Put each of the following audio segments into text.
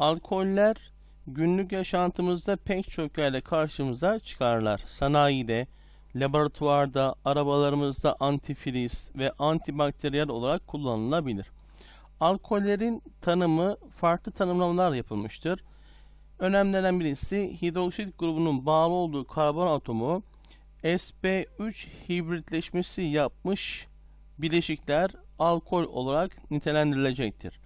Alkoller günlük yaşantımızda pek çok yerde karşımıza çıkarlar. Sanayide, laboratuvarda, arabalarımızda antifriz ve antibakteriyel olarak kullanılabilir. Alkollerin tanımı farklı tanımlamalar yapılmıştır. Önemlenen birisi hidroksit grubunun bağlı olduğu karbon atomu sp3 hibritleşmesi yapmış bileşikler alkol olarak nitelendirilecektir.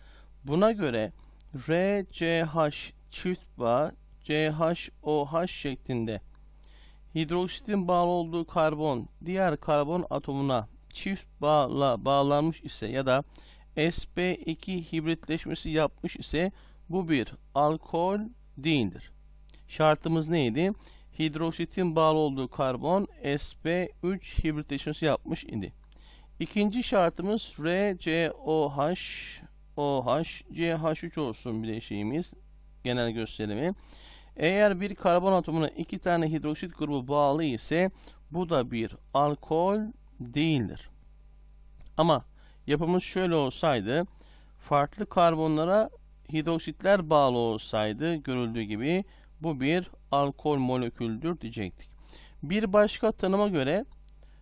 Buna göre RCH çift bağ CHOH şeklinde hidroksitin bağlı olduğu karbon diğer karbon atomuna çift bağla bağlanmış ise ya da sp2 hibritleşmesi yapmış ise bu bir alkol değildir. Şartımız neydi? Hidroksitin bağlı olduğu karbon sp3 hibritleşmesi yapmış idi. İkinci şartımız RCOH OH CH3 olsun bileşiğimiz genel gösterimi. Eğer bir karbon atomuna iki tane hidroksit grubu bağlı ise bu da bir alkol değildir. Ama yapımız şöyle olsaydı farklı karbonlara hidroksitler bağlı olsaydı görüldüğü gibi bu bir alkol moleküldür diyecektik. Bir başka tanıma göre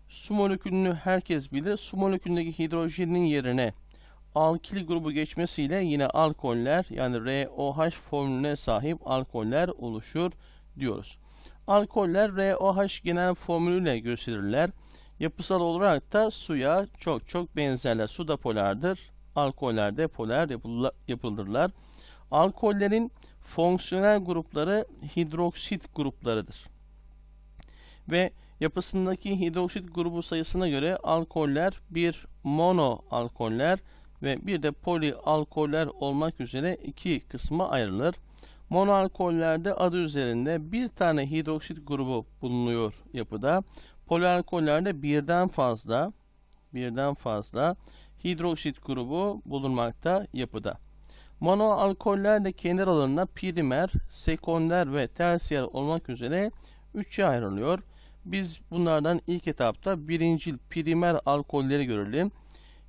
su molekülünü herkes bilir. Su molekülündeki hidrojenin yerine alkil grubu geçmesiyle yine alkoller yani ROH formülüne sahip alkoller oluşur diyoruz. Alkoller ROH genel formülüyle gösterirler. Yapısal olarak da suya çok çok benzerler. Su da polardır. Alkoller de polar yapıldırlar. Alkollerin fonksiyonel grupları hidroksit gruplarıdır. Ve yapısındaki hidroksit grubu sayısına göre alkoller bir mono alkoller ve bir de polialkoller olmak üzere iki kısma ayrılır. Monoalkollerde adı üzerinde bir tane hidroksit grubu bulunuyor yapıda. Polialkollerde birden fazla birden fazla hidroksit grubu bulunmakta yapıda. Monoalkoller de kendi aralarında primer, sekonder ve tersiyer olmak üzere üçe ayrılıyor. Biz bunlardan ilk etapta birincil primer alkolleri görelim.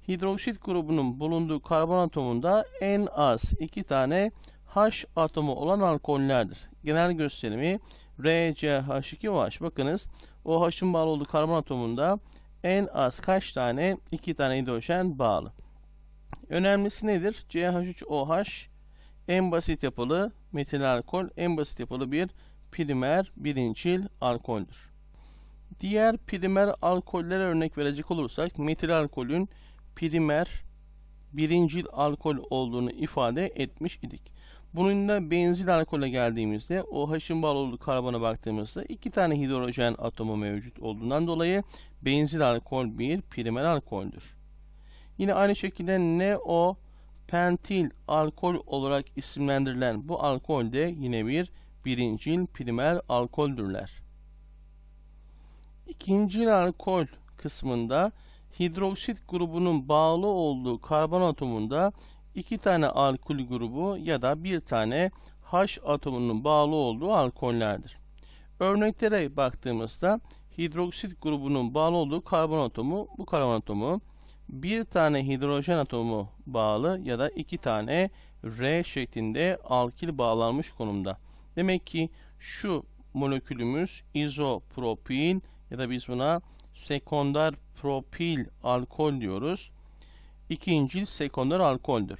Hidroksit grubunun bulunduğu karbon atomunda en az iki tane H atomu olan alkollerdir. Genel gösterimi RCH2OH. Bakınız OH'ın bağlı olduğu karbon atomunda en az kaç tane? iki tane hidrojen bağlı. Önemlisi nedir? CH3OH en basit yapılı metil alkol, en basit yapılı bir primer birincil alkoldür. Diğer primer alkollere örnek verecek olursak metil alkolün primer birincil alkol olduğunu ifade etmiş idik. Bunun da benzil alkole geldiğimizde OH'ın bağlı olduğu karbona baktığımızda iki tane hidrojen atomu mevcut olduğundan dolayı benzil alkol bir primer alkoldür. Yine aynı şekilde neo pentil alkol olarak isimlendirilen bu alkol de yine bir birincil primer alkoldürler. İkinci alkol kısmında hidroksit grubunun bağlı olduğu karbon atomunda iki tane alkol grubu ya da bir tane H atomunun bağlı olduğu alkollerdir. Örneklere baktığımızda hidroksit grubunun bağlı olduğu karbon atomu, bu karbon atomu bir tane hidrojen atomu bağlı ya da iki tane R şeklinde alkil bağlanmış konumda. Demek ki şu molekülümüz izopropil ya da biz buna sekonder propil alkol diyoruz. İkincil sekonder alkoldür.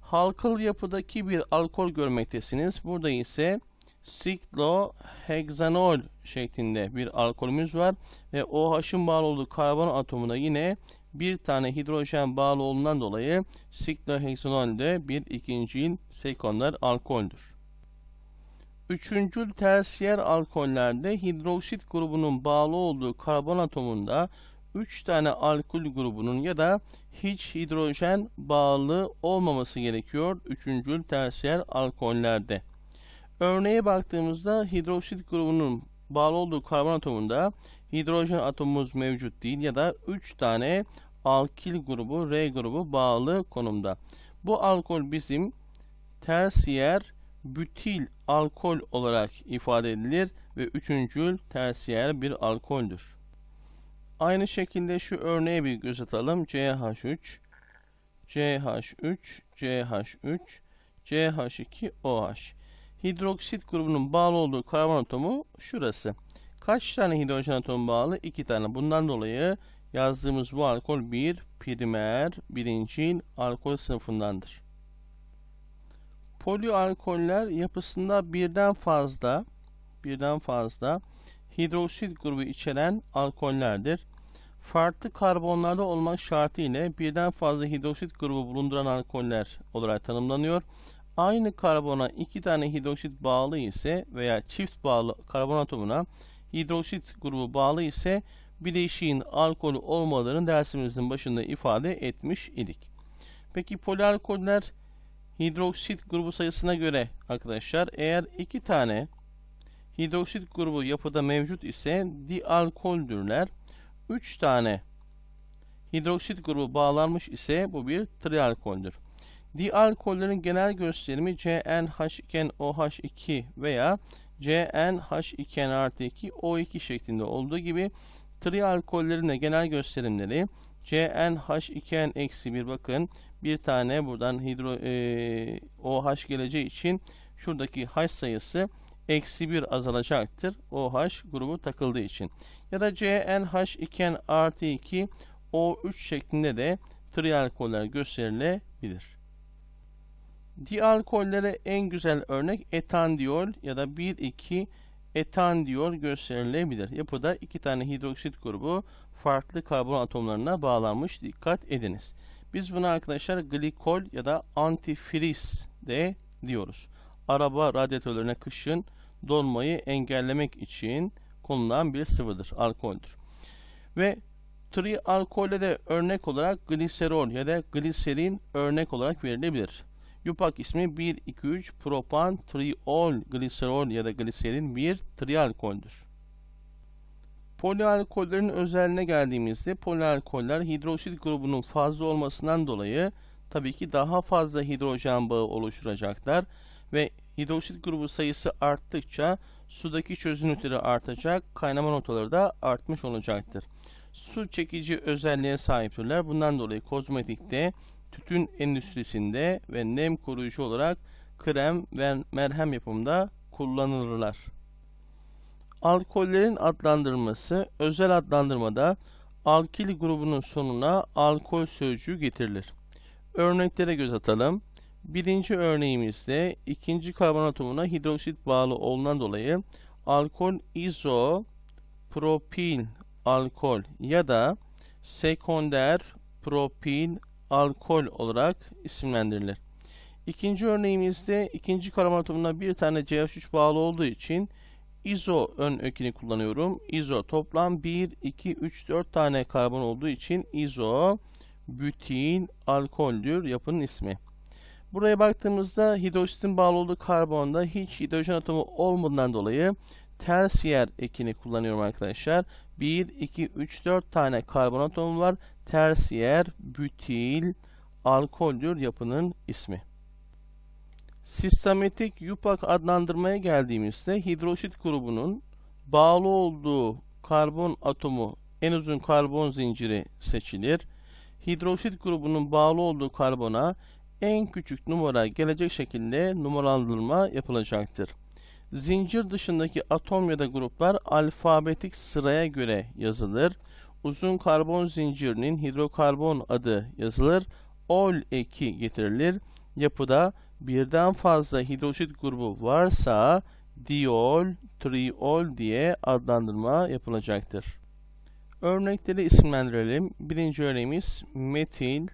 Halkalı yapıdaki bir alkol görmektesiniz. Burada ise sikloheksanol şeklinde bir alkolümüz var ve OH'ın bağlı olduğu karbon atomuna yine bir tane hidrojen bağlı olduğundan dolayı sikloheksanol de bir ikincil sekonder alkoldür. Üçüncül tersiyer alkollerde hidroksit grubunun bağlı olduğu karbon atomunda 3 tane alkol grubunun ya da hiç hidrojen bağlı olmaması gerekiyor üçüncül tersiyer alkollerde. Örneğe baktığımızda hidroksit grubunun bağlı olduğu karbon atomunda hidrojen atomumuz mevcut değil ya da 3 tane alkil grubu R grubu bağlı konumda. Bu alkol bizim tersiyer bütil alkol olarak ifade edilir ve üçüncül tersiyer bir alkoldür. Aynı şekilde şu örneğe bir göz atalım. CH3, CH3, CH3, CH2OH. Hidroksit grubunun bağlı olduğu karbon atomu şurası. Kaç tane hidrojen atomu bağlı? 2 tane. Bundan dolayı yazdığımız bu alkol bir primer, birincil alkol sınıfındandır. Polialkoller yapısında birden fazla birden fazla hidroksit grubu içeren alkollerdir. Farklı karbonlarda olmak şartı ile birden fazla hidroksit grubu bulunduran alkoller olarak tanımlanıyor. Aynı karbona iki tane hidroksit bağlı ise veya çift bağlı karbon atomuna hidroksit grubu bağlı ise bileşiğin alkolü olmalarını dersimizin başında ifade etmiş idik. Peki polialkoller hidroksit grubu sayısına göre arkadaşlar eğer iki tane hidroksit grubu yapıda mevcut ise dialkoldürler. 3 tane hidroksit grubu bağlanmış ise bu bir trialkoldür. Dialkollerin genel gösterimi CnH2OH2 veya CnH2n+2O2 şeklinde olduğu gibi trialkollerin de genel gösterimleri CnH2n-1 bakın bir tane buradan hidro e, OH geleceği için şuradaki H sayısı eksi 1 azalacaktır. OH grubu takıldığı için. Ya da CnH2n artı 2 O3 şeklinde de trialkoller gösterilebilir. Dialkollere en güzel örnek etandiol ya da 1,2 etandiol gösterilebilir. Yapıda iki tane hidroksit grubu farklı karbon atomlarına bağlanmış. Dikkat ediniz. Biz buna arkadaşlar glikol ya da antifriz de diyoruz. Araba radyatörlerine kışın donmayı engellemek için kullanılan bir sıvıdır, alkoldür. Ve trialkole de örnek olarak gliserol ya da gliserin örnek olarak verilebilir. Yupak ismi 1, 2, 3 propan triol gliserol ya da gliserin bir trialkoldür. Polialkollerin özelliğine geldiğimizde polialkoller hidroksit grubunun fazla olmasından dolayı tabii ki daha fazla hidrojen bağı oluşturacaklar ve hidroksit grubu sayısı arttıkça sudaki çözünürlükleri artacak, kaynama notaları da artmış olacaktır. Su çekici özelliğe sahiptirler. Bundan dolayı kozmetikte, tütün endüstrisinde ve nem koruyucu olarak krem ve merhem yapımında kullanılırlar. Alkollerin adlandırılması özel adlandırmada alkil grubunun sonuna alkol sözcüğü getirilir. Örneklere göz atalım. Birinci örneğimizde ikinci karbon atomuna hidroksit bağlı olduğundan dolayı alkol izopropil alkol ya da sekonder propil alkol olarak isimlendirilir. İkinci örneğimizde ikinci karbon atomuna bir tane CH3 bağlı olduğu için izo ön ökini kullanıyorum. Izo toplam 1, 2, 3, 4 tane karbon olduğu için izo butil alkoldür yapının ismi. Buraya baktığımızda hidroksitin bağlı olduğu karbonda hiç hidrojen atomu olmadığından dolayı tersiyer ekini kullanıyorum arkadaşlar. 1, 2, 3, 4 tane karbon atomu var. Tersiyer butil alkoldür yapının ismi. Sistematik yupak adlandırmaya geldiğimizde hidroksit grubunun bağlı olduğu karbon atomu en uzun karbon zinciri seçilir. Hidroksit grubunun bağlı olduğu karbona en küçük numara gelecek şekilde numaralandırma yapılacaktır. Zincir dışındaki atom ya da gruplar alfabetik sıraya göre yazılır. Uzun karbon zincirinin hidrokarbon adı yazılır. Ol eki getirilir. Yapıda birden fazla hidroksit grubu varsa diol, triol diye adlandırma yapılacaktır. Örnekleri isimlendirelim. Birinci örneğimiz metil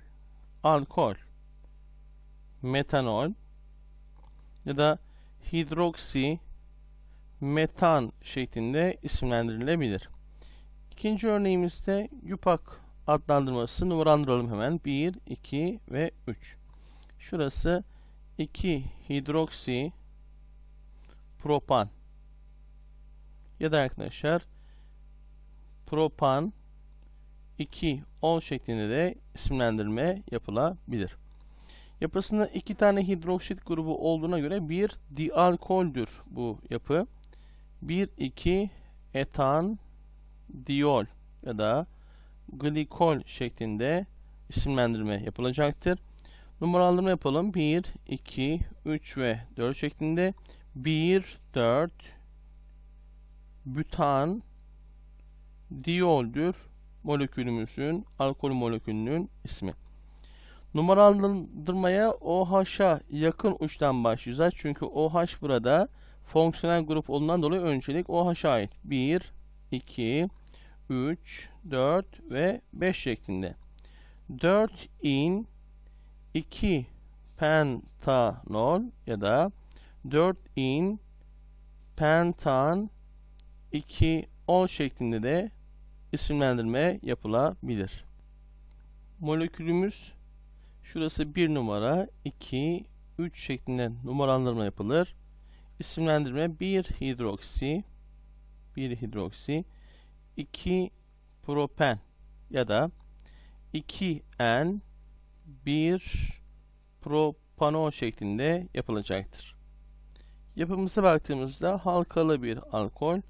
alkol metanol ya da hidroksi metan şeklinde isimlendirilebilir. İkinci örneğimizde yupak adlandırması numaralandıralım hemen. 1, 2 ve 3. Şurası 2 hidroksi propan ya da arkadaşlar propan 2 ol şeklinde de isimlendirme yapılabilir. Yapısında iki tane hidroksit grubu olduğuna göre bir dialkoldür bu yapı. 1-2 etan diol ya da glikol şeklinde isimlendirme yapılacaktır. Numaralandırma yapalım. 1, 2, 3 ve 4 şeklinde. 1, 4, bütan, diyoldür molekülümüzün, alkol molekülünün ismi. Numaralandırmaya OH'a yakın uçtan başlayacağız. Çünkü OH burada fonksiyonel grup olduğundan dolayı öncelik OH'a ait. 1, 2, 3, 4 ve 5 şeklinde. 4 in 2 pentanol ya da 4 in pentan 2 ol şeklinde de isimlendirme yapılabilir. Molekülümüz şurası 1 numara, 2, 3 şeklinde numaralandırma yapılır. İsimlendirme 1 hidroksi, 1 hidroksi, 2 propen ya da 2N 1 propanol şeklinde yapılacaktır. Yapımıza baktığımızda halkalı bir alkol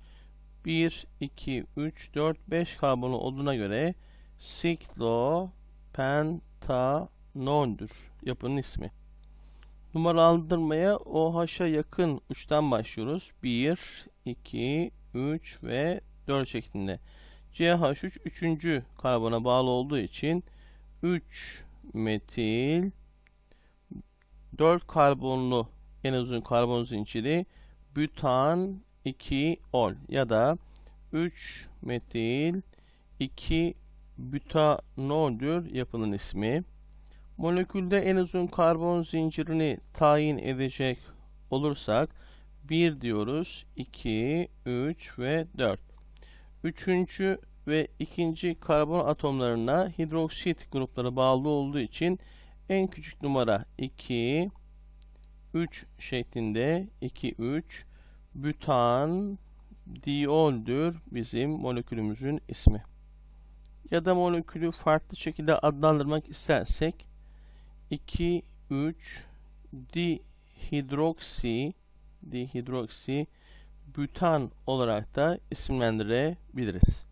1, 2, 3, 4, 5 karbonlu olduğuna göre siklopentanoldür yapının ismi. Numaralandırmaya OH'a yakın uçtan başlıyoruz. 1, 2, 3 ve 4 şeklinde. CH3 üçüncü karbona bağlı olduğu için 3 metil 4 karbonlu en uzun karbon zinciri bütan 2 ol ya da 3 metil 2 butanoldür yapının ismi. Molekülde en uzun karbon zincirini tayin edecek olursak 1 diyoruz, 2, 3 ve 4. Üçüncü ve ikinci karbon atomlarına hidroksit grupları bağlı olduğu için en küçük numara 2, 3 şeklinde 2, 3 butan dioldür bizim molekülümüzün ismi. Ya da molekülü farklı şekilde adlandırmak istersek 2, 3 dihidroksi dihidroksi butan olarak da isimlendirebiliriz.